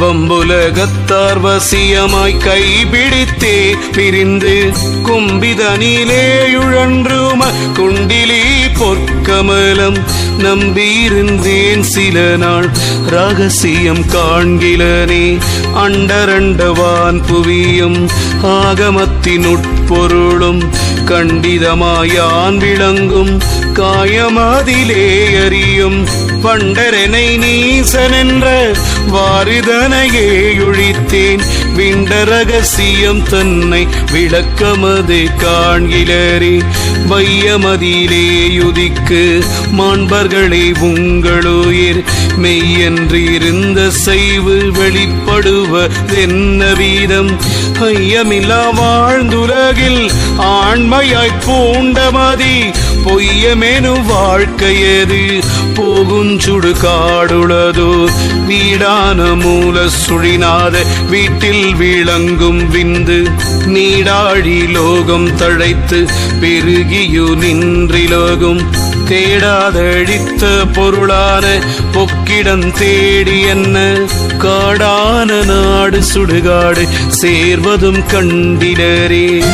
வம்புலகத்தார் வசியமாய் கைபிடித்தே பிரிந்து கும்பிதனிலேயுழன்றும குண்டிலி பொற்கமலம் நம்பியிருந்தேன் சில நாள். ரகசியம் காண்கிலனே அண்டரண்டவான் புவியும் ஆகமத்தின் உட்பொருளும் கண்டிதமாயான் விளங்கும். காயமாதிலே அறியும் பண்டரனை நீசனென்ற வாரிதனையே ஒழித்தேன் விண்ட ரகசியம் தன்னை விளக்கமது காண்கிலரே வையமதிலே யுதிக்கு மாண்பர்களே உங்களுயிர் மெய்யன்று இருந்த செய்வு வெளிப்படுவதென்ன வீதம்? ஐயமில்லா வாழ்ந்துலகில் ஆண்மையாய் பூண்டமதி பொய்யமெனு வாழ்க்கையது போகுஞ்சுடு காடுளதோ? வீடான மூல சுழினாத வீட்டில் விளங்கும் விந்து நீடாழி லோகம் தழைத்து பெருகியு நின்றிலோகும். தேடாதழித்த பொருளான பொக்கிடம் தேடி என்ன? காடான நாடு சுடுகாடு சேர்வதும் கண்டிடரே.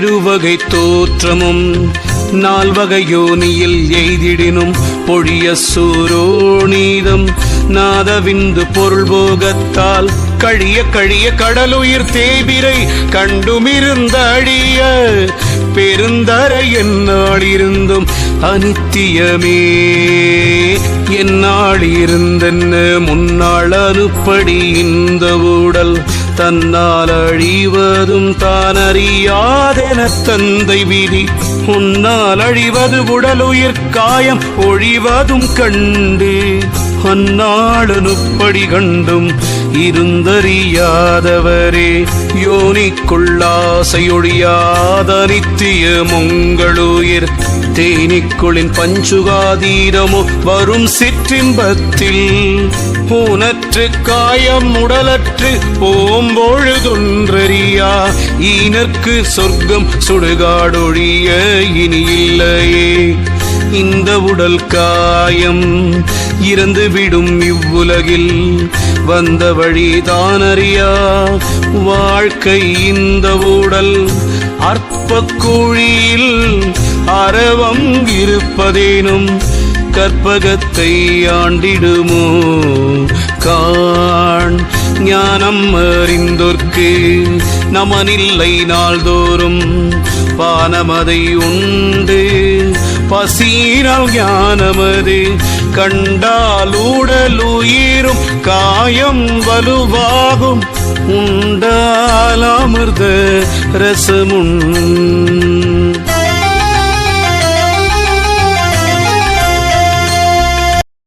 எழுவகை தோற்றமும் நால்வகை யோனியில் எய்திடினும் பொழிய சூரோநீதம் நாதவிந்து பொருள் போகத்தால் கழிய கழிய கடலுயிர் தேபிரை கண்டுமிருந்த அழிய பெருந்தரை என்னால் இருந்தும் அனித்தியமே. என்னால் இருந்தென்ன முன்னாள் அனுப்படி இந்த ஊடல் தன்னால் அழிவதும் தான் அறியாதென தந்தை விதி. உன்னால் அழிவது உடலுயிர் காயம் ஒழிவதும் கண்டு. அந்நாளனுப்படி கண்டும் இருந்தறியாதவரே யோனிக்குள்ளாசையொழியாத நித்திய முங்களுயிர் தேனிக்குளின் பஞ்சுகாதீரமோ வரும் சிற்றின்பத்தில். ஊனற்று காயம் உடலற்று போம்பொழுதொன்றறியா ஈனற்கு சொர்க்கம் சுடுகாடொழிய இனி இல்லையே இந்த உடல் காயம் இறந்து விடும் இவ்வுலகில் வந்த வழிதானறியா வாழ்க்கை இந்த ஊடல் அற்ப குழியில் அறவம் இருப்பதேனும் கற்பகத்தை ஆண்டிடுமோ? காண் ஞானம் அறிந்தோர்க்கு நமனில்லை நாள்தோறும் பானமதை உண்டு. பசியினால் ஞானமது கண்டால் உடல் உயிரும் காயம் வலுவாகும். உண்டால் அமிர்த ரசமுண்டு